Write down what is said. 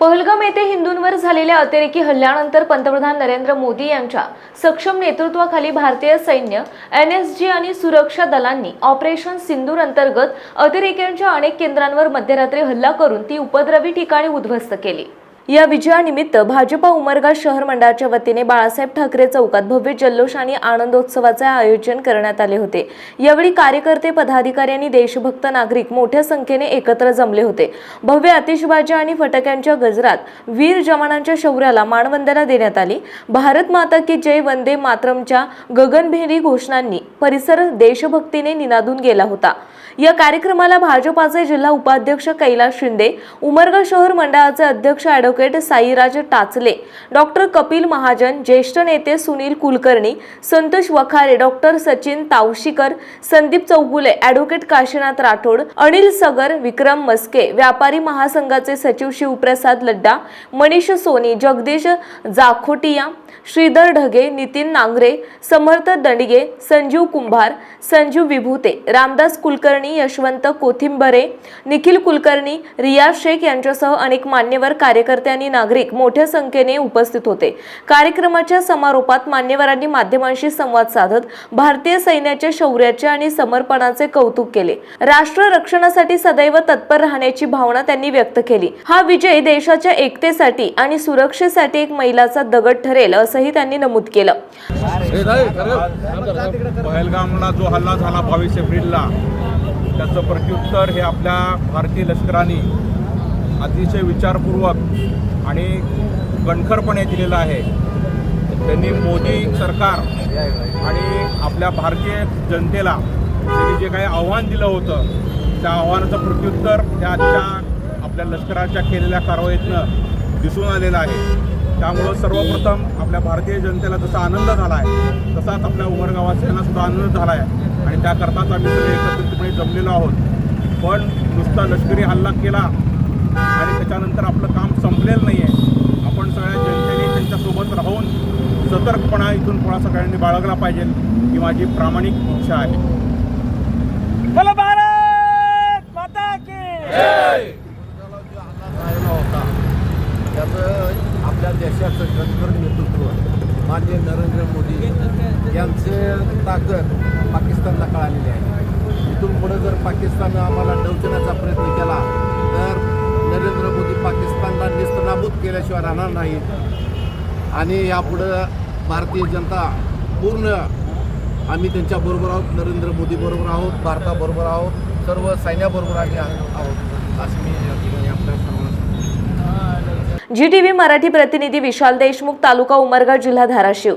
पहलगाम येथे हिंदूंवर झालेल्या अतिरेकी हल्ल्यानंतर पंतप्रधान नरेंद्र मोदी यांच्या सक्षम नेतृत्वाखाली भारतीय सैन्य एन एस जी आणि सुरक्षा दलांनी ऑपरेशन सिंदूर अंतर्गत अतिरेक्यांच्या अनेक केंद्रांवर मध्यरात्री हल्ला करून ती उपद्रवी ठिकाणी उद्ध्वस्त केली. या विजयानिमित्त भाजपा उमरगा शहर मंडळाच्या वतीने बाळासाहेब ठाकरे चौकात भव्य जल्लोष आणि आनंदोत्सवाचे आयोजन करण्यात आले होते. यावेळी कार्यकर्ते पदाधिकारी आणि देशभक्त नागरिक मोठ्या संख्येने एकत्र जमले होते. भव्य आतिषबाजी आणि फटाक्यांच्या गजरात वीर जवानांच्या शौर्याला मानवंदना देण्यात आली. भारत माता की जय वंदे मातरमच्या गगनभेरी घोषणांनी परिसर देशभक्तीने निनादून गेला होता. या कार्यक्रमाला भाजपाचे जिल्हा उपाध्यक्ष कैलास शिंदे उमरगा शहर मंडळाचे अध्यक्ष ॲडव्होकेट साईराज टाचले डॉक्टर कपिल महाजन ज्येष्ठ नेते सुनील कुलकर्णी संतोष वखारे डॉक्टर सचिन तावशीकर संदीप चौगुले ॲडव्होकेट काशीनाथ राठोड अनिल सगर विक्रम मस्के व्यापारी महासंघाचे सचिव शिवप्रसाद लड्डा मनीष सोनी जगदीश जाखोटिया श्रीधर ढगे नितीन नांगरे समर्थ दंडगे संजीव कुंभार संजीव विभूते रामदास कुलकर्णी यशवंत कोथिंबरे निखिल कुलकर्णी रिया शेख यांच्यासह अनेक मान्यवर कार्यकर्ते आणि नागरिक मोठ्या संख्येने उपस्थित होते. कार्यक्रमाच्या समारोपात मान्यवरांनी माध्यमांशी संवाद साधत भारतीय सैन्याच्या शौर्याचे आणि समर्पणाचे कौतुक केले. राष्ट्र रक्षणासाठी सदैव तत्पर राहण्याची भावना त्यांनी व्यक्त केली. हा विजय देशाच्या एकतेसाठी आणि सुरक्षेसाठी एक महिलाचा दगड ठरेल असंही त्यांनी नमूद केलं. पहलगामला जो हल्ला झाला बावीस एप्रिलला त्याचं प्रत्युत्तर हे आपल्या भारतीय लष्कराने अतिशय विचारपूर्वक आणि कणखरपणे दिलेलं आहे. त्यांनी मोदी सरकार आणि आपल्या भारतीय जनतेला त्यांनी जे काही आव्हान दिलं होतं त्या आव्हानाचं प्रत्युत्तर त्या आजच्या आपल्या लष्कराच्या केलेल्या कारवाईतनं दिसून आलेलं आहे. त्यामुळं सर्वप्रथम आपल्या भारतीय जनतेला जसा आनंद झाला आहे तसाच आपल्या उमरगावासियांना सुद्धा आनंद झाला आहे आणि त्याकरताच आम्ही सगळे एकत्रितपणे जमलेलो आहोत. पण नुसता लष्करी हल्ला केला आणि त्याच्यानंतर आपलं काम संपलेलं नाही आहे आपण सगळ्या जनतेने त्यांच्यासोबत राहून सतर्कपणा इथून पुढा सगळ्यांनी बाळगला पाहिजे ही माझी प्रामाणिक इच्छा आहे. बोलो भारत! माता की राहिला होता त्याचं आपल्या देशाचं कणखर नेतृत्व मान्य नरेंद्र मोदी यांचे ताकद पाकिस्तानला कळालेली आहे. इथून पुढे जर पाकिस्ताननं आम्हाला डवचण्याचा प्रयत्न केला केल्याशिवाय राहणार नाहीत आणि यापुढं भारतीय जनता पूर्ण आम्ही त्यांच्याबरोबर आहोत नरेंद्र मोदीबरोबर आहोत भारताबरोबर आहोत सर्व सैन्याबरोबर आम्ही आहोत. असं मी या ठिकाणी आपल्या सर्वांना मराठी प्रतिनिधी विशाल देशमुख तालुका उमरगा जिल्हा धाराशिव.